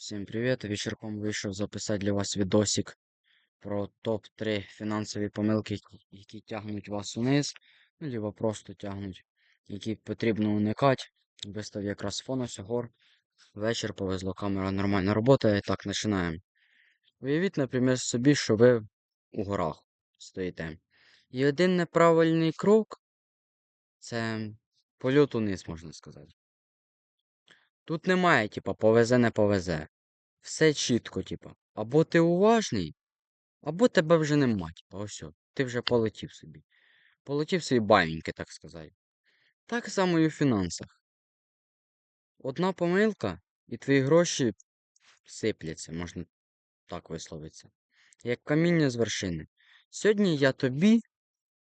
Всім привіт! Вечірком вийшов записати для вас відосик про топ-3 фінансові помилки, які- тягнуть вас вниз, ну, либо просто тягнуть, які потрібно уникати. Вистав якраз фон ось гор. Вечір повезло, камера нормально працює. Так, починаємо. Уявіть, наприклад, собі, що ви у горах стоїте. І один неправильний крок це польот униз, можна сказати. Тут немає, типа, повезе, не повезе. Все чітко, типа. Або ти уважний, або тебе вже нема. Типа, ось. Ти вже полетів собі. Полетів собі баїньки, так сказати. Так само і у фінансах. Одна помилка, і твої гроші сипляться, можна так висловитися. Як каміння з вершини. Сьогодні я тобі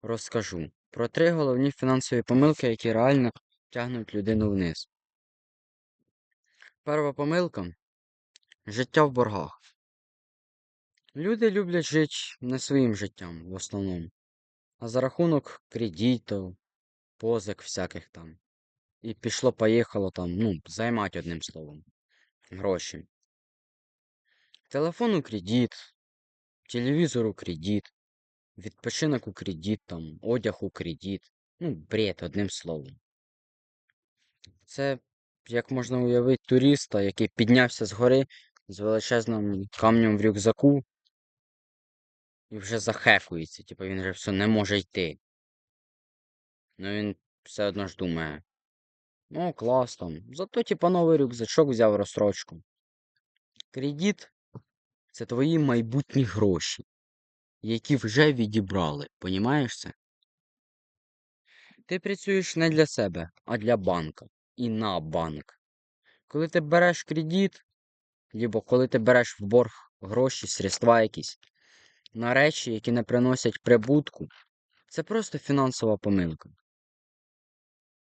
розкажу про три головні фінансові помилки, які реально тягнуть людину вниз. Перша помилка життя в боргах. Люди люблять жити не своїм життям в основному, а за рахунок кредитів, позик всяких там. І пішло-поїхало там, ну, займати одним словом. Гроші. Телефон у кредит, телевізор у кредит, відпочинок у кредит, там, одяг у кредит. Ну, бред, одним словом. Це, як можна уявити, туриста, який піднявся з гори з величезним камнем в рюкзаку і вже захекується, типу він вже все не може йти. Ну він все одно ж думає. Ну, клас там. Зато, типа, новий рюкзачок взяв розстрочку. Кредит це твої майбутні гроші, які вже відібрали. Понімаєш це? Ти працюєш не для себе, а для банка. І на банк. Коли ти береш кредит, або коли ти береш в борг гроші, средства якісь, на речі, які не приносять прибутку, це просто фінансова помилка.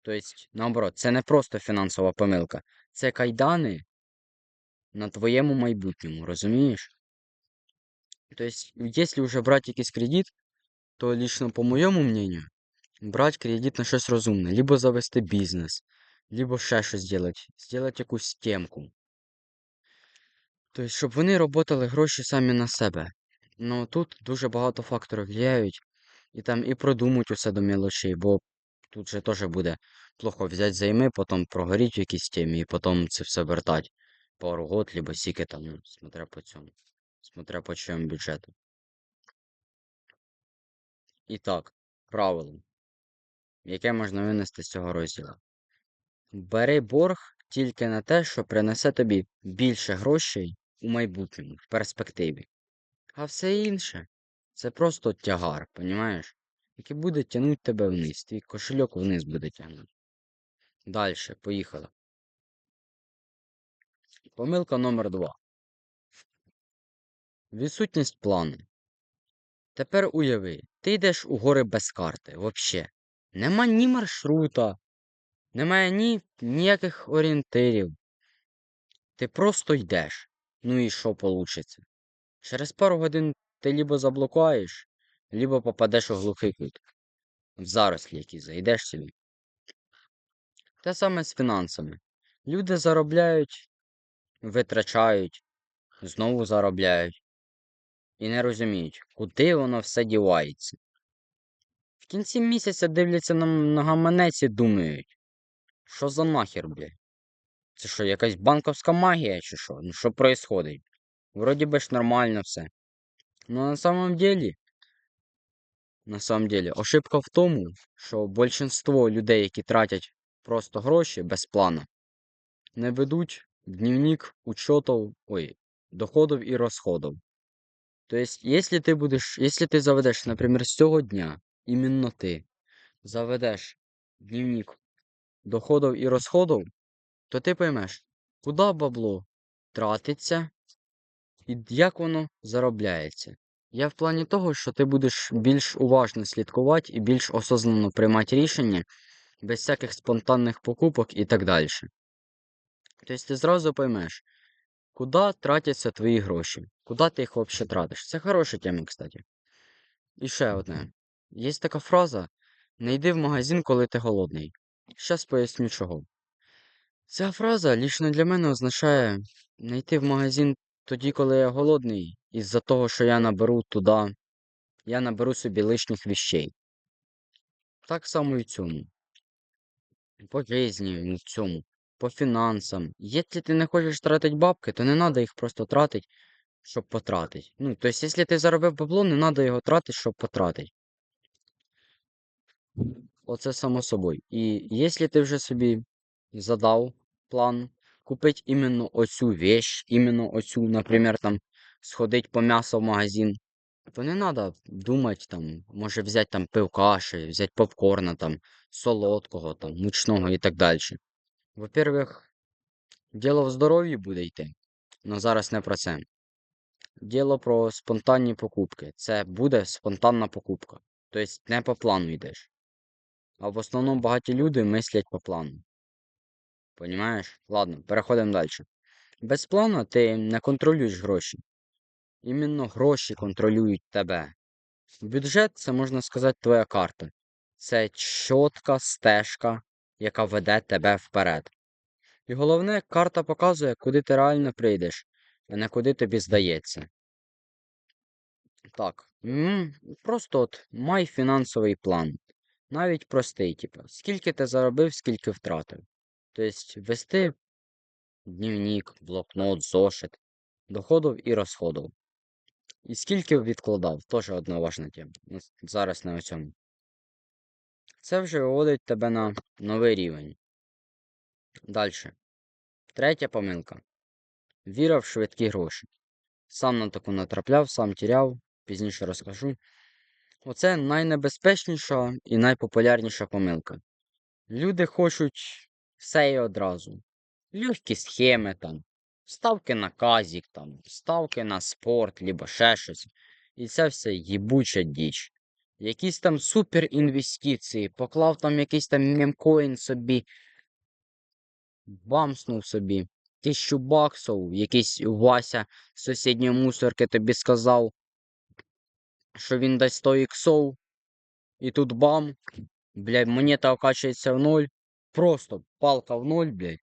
Тобто, наоборот, це не просто фінансова помилка, це кайдани на твоєму майбутньому, розумієш? Тобто, якщо вже брати якийсь кредит, то лично по моєму мнению, брати кредит на щось розумне, либо завести бізнес, либо ще щось зробити, зробити якусь темку. Тобто, щоб вони робили гроші самі на себе. Ну тут дуже багато факторів впливають, і там і продумують усе до мелочей, бо тут же теж буде плохо взяти займи, потім прогоріть в якійсь темі, і потім це все вертати пару год, либо сіки там, ну, смотря по цьому, смотря по чому бюджету. І так, правило, яке можна винести з цього розділу. Бери борг тільки на те, що принесе тобі більше грошей у майбутньому, в перспективі. А все інше це просто тягар, понімаєш? Який буде тягнути тебе вниз. Твій кошельок вниз буде тягнути. Далі, поїхали. Помилка номер два. Відсутність плану. Тепер уяви, ти йдеш у гори без карти, вообще. Нема ні маршрута, немає ні ніяких орієнтирів. Ти просто йдеш. Ну і що получиться? Через пару годин ти либо заблукаєш, либо попадеш у глухий кут. В зарослі які зайдеш собі. Те саме з фінансами. Люди заробляють, витрачають, знову заробляють. І не розуміють, куди воно все дівається. В кінці місяця дивляться на, на гаманець і думають, що за нахер, блядь? Це що, якась банковська магія, чи що? Ну що происходить? Вроді би ж нормально все. Но на самом деле, на самом деле, ошибка в тому, що большинство людей, які тратять просто гроші без плану, не ведуть дневник учетов, ой, доходів і розходів. Тобто, якщо ти будеш, якщо ти заведеш, наприклад, з цього дня, іменно ти заведеш дневник доходів і розходів, то ти поймеш, куди бабло тратиться і як воно заробляється. Я в плані того, що ти будеш більш уважно слідкувати і більш осознанно приймати рішення без всяких спонтанних покупок і так далі. Тобто ти зразу поймеш, куди тратяться твої гроші, куди ти їх взагалі тратиш. Це хороша тема, кстати. І ще одне. Є така фраза: не йди в магазин, коли ти голодний. Щас поясню чого. Ця фраза лічно для мене означає не йти в магазин тоді, коли я голодний, із-за того, що я наберу туди, я наберу собі лишніх віщей. Так само і цьому. По ну, в цьому, по фінансам. Якщо ти не хочеш тратити бабки, то не треба їх просто тратити, щоб потратити. Ну, тобто, якщо ти заробив бабло, не треба його тратити, щоб потратити. Оце само собою. І якщо ти вже собі задав план купити іменно оцю вещь, іменно оцю, наприклад, там, сходити по м'ясо в магазин, то не треба думати, там, може взяти там пивкаші, взяти попкорна, там, солодкого, там, мучного і так далі. Во-первых, діло в здоров'ї буде йти, але зараз не про це. Діло про спонтанні покупки. Це буде спонтанна покупка. Тобто не по плану йдеш. А в основному багаті люди мислять по плану. Понімаєш? Ладно, переходимо далі. Без плану ти не контролюєш гроші. Іменно гроші контролюють тебе. Бюджет це можна сказати твоя карта. Це чітка стежка, яка веде тебе вперед. І головне, карта показує, куди ти реально прийдеш, а не куди тобі здається. Так, просто от май фінансовий план. Навіть простий, типу, скільки ти заробив, скільки втратив. Тобто вести дневник, блокнот, зошит, доходів і розходів. І скільки відкладав, теж одна важна тема. Ну, Зараз не о цьому. Це вже виводить тебе на новий рівень. Далі. Третя помилка. Віра в швидкі гроші. Сам на таку натрапляв, сам тіряв, пізніше розкажу. Оце найнебезпечніша і найпопулярніша помилка. Люди хочуть все і одразу. Легкі схеми там, ставки на казік, там, ставки на спорт, либо ще щось. І це все їбуча діч. Якісь там суперінвестиції, поклав там якийсь там мемкоін собі, бамснув собі. Тисячу баксів, якийсь Вася з сусідньої мусорки тобі сказав, що він дасть 100 іксов, і тут бам, блядь, монета окачується в ноль, просто палка в ноль, блядь,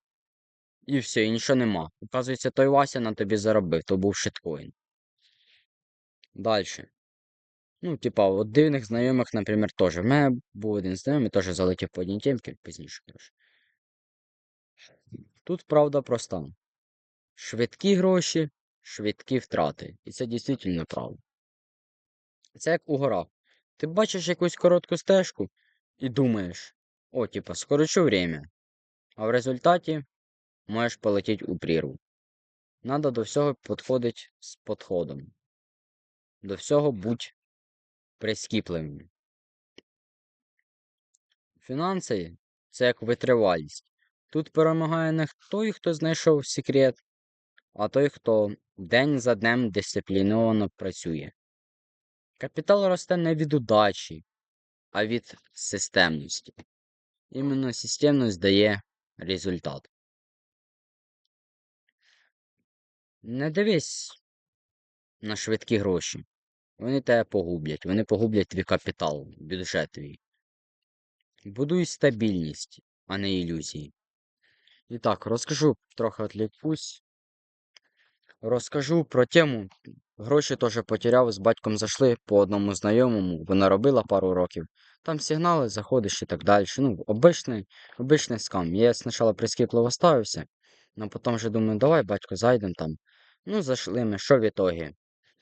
і все, і нічого нема. Оказується, той Вася на тобі заробив, то був шиткоін. Дальше. Ну, типа, от дивних знайомих, наприклад, теж. В мене був один знайомий, теж залетів по одній темці, пізніше, коротше. Тут правда проста. Швидкі гроші, швидкі втрати. І це дійсно правда. Це як у горах. Ти бачиш якусь коротку стежку і думаєш, о, типа, скорочу время. А в результаті можеш полетіти у прірву. Надо до всього підходити з підходом. До всього будь прискіпливим. Фінанси це як витривалість. Тут перемагає не той, хто знайшов секрет, а той, хто день за днем дисципліновано працює. Капітал росте не від удачі, а від системності. Іменно системність дає результат. Не дивись на швидкі гроші. Вони тебе погублять, вони погублять твій капітал, бюджет твій. Будуй стабільність, а не ілюзії. І так, розкажу, трохи відлікусь. Розкажу про тему. Гроші теж потеряв, з батьком зайшли по одному знайомому, вона робила пару років. Там сигнали, заходиш і так далі. Ну, обичний, обичний скам. Я спочатку прискіпливо ставився, але потім вже думаю, давай, батько, зайдемо там. Ну, зайшли ми, що в ітогі?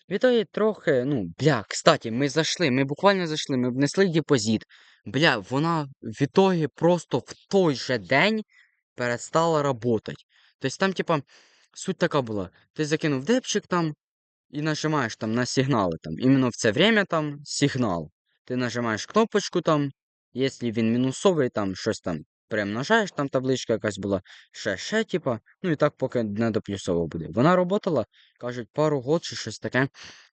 В ітогі трохи, ну, бля, кстати, ми зайшли, ми буквально зайшли, ми внесли депозит. Бля, вона в ітогі просто в той же день перестала работать. Тобто там, типа, суть така була. Ти закинув депчик там і нажимаєш там на сигнали. Там. Іменно в це время там сигнал. Ти нажимаєш кнопочку там, якщо він мінусовий, там щось там перемножаєш, там табличка якась була, ще, ще, типа, ну і так поки не до плюсового буде. Вона работала, кажуть, пару год чи щось таке.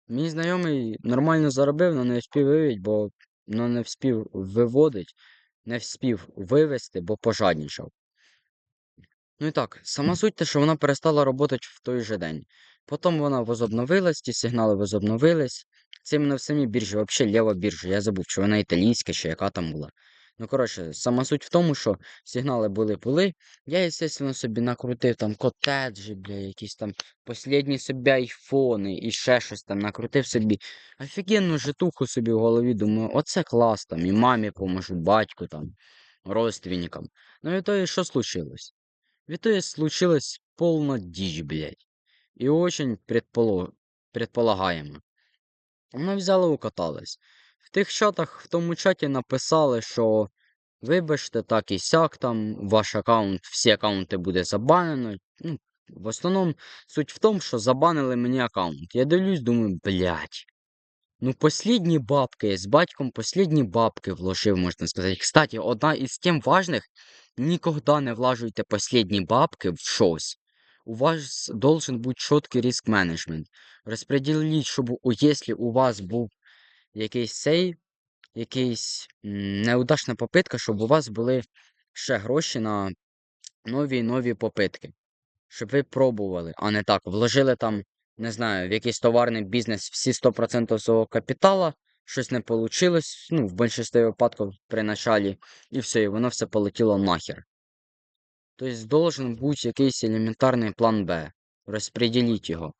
Мій знайомий нормально заробив, але не вспів вивіть, бо ну, не вспів виводить, не вспів вивести, бо пожаднічав. Ну і так, сама суть те, що вона перестала працювати в той же день. Потім вона возобновилась, ті сигнали возобновились. Це іменно в самій біржі, взагалі лєва біржа. Я забув, чи вона італійська, чи яка там була. Ну, коротше, сама суть в тому, що сигнали були були. Я, звісно, собі накрутив там котеджі, бля, якісь там послідні собі айфони і ще щось там накрутив собі. Офігенну житуху собі в голові. Думаю, оце клас там, і мамі поможу, батьку там, родственникам. Ну і то і що случилось? Відтоді случилось повна діч, блядь. І очень предполо... предполагаємо. Воно взяло укаталось. В тих чатах, в тому чаті написали, що вибачте, так і сяк там, ваш аккаунт, всі аккаунти буде забанено. Ну, в основному суть в тому, що забанили мені аккаунт. Я дивлюсь, думаю, блядь. Ну, последні бабки, з батьком последні бабки вложив, можна сказати. Кстати, одна із тем важних, ніколи не влажуйте последні бабки в щось. У вас должен бути чіткий риск менеджмент. Розподіліть, щоб якщо у вас був якийсь сей, якийсь неудачна попитка, щоб у вас були ще гроші на нові нові попитки. Щоб ви пробували, а не так. Вложили там, не знаю, в якийсь товарний бізнес всі 100% свого капітала, щось не вийшло, ну, в більшості випадків при началі, і все, і воно все полетіло нахер. Тобто должен бути якийсь елементарний план Б. Розподіліть його.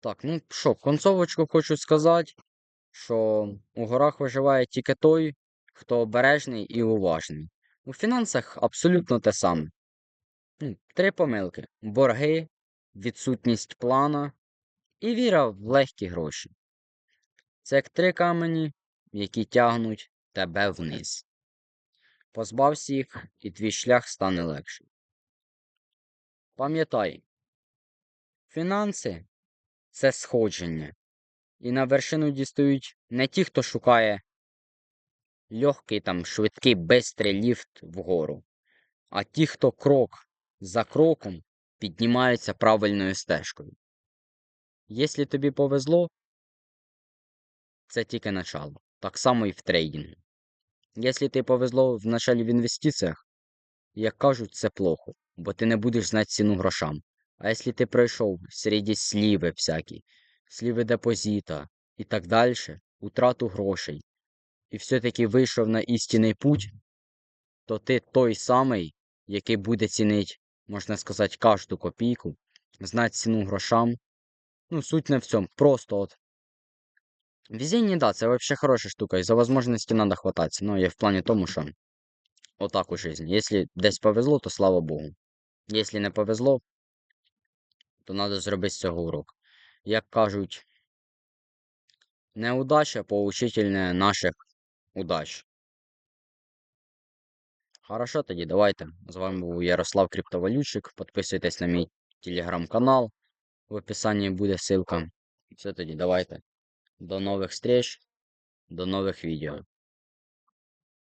Так, ну що, концовочку хочу сказати, що у горах виживає тільки той, хто обережний і уважний. У фінансах абсолютно те саме. Ну, Три помилки: борги, відсутність плана і віра в легкі гроші. Це як три камені, які тягнуть тебе вниз. Позбався їх, і твій шлях стане легший. Пам'ятай, фінанси це сходження. І на вершину дістають не ті, хто шукає легкий там швидкий бистрий ліфт вгору, а ті, хто крок за кроком піднімаються правильною стежкою. Якщо тобі повезло, це тільки начало. Так само і в трейдингу. Якщо тобі повезло в началі в інвестиціях, як кажуть, це плохо, бо ти не будеш знати ціну грошам. А якщо ти пройшов серед сліви всякі, сліви депозита і так далі, утрату грошей, і все-таки вийшов на істинний путь, то ти той самий, який буде цінити, можна сказати, кожну копійку, знати ціну грошам. Ну, суть не в цьому. Просто от. Везение, да, це вообще хороша штука, і за возможності надо хвататися. Ну, я в плані тому, що отак у житті. Якщо десь повезло, то слава Богу. Якщо не повезло, то треба зробити з цього урок. Як кажуть, неудача поучительне наших удач. Хорошо тоді, давайте. З вами був Ярослав Криптовалютчик. Підписуйтесь на мій телеграм-канал. В описанні буде ссылка. Все тоді, давайте. До нових встреч, до нових відео.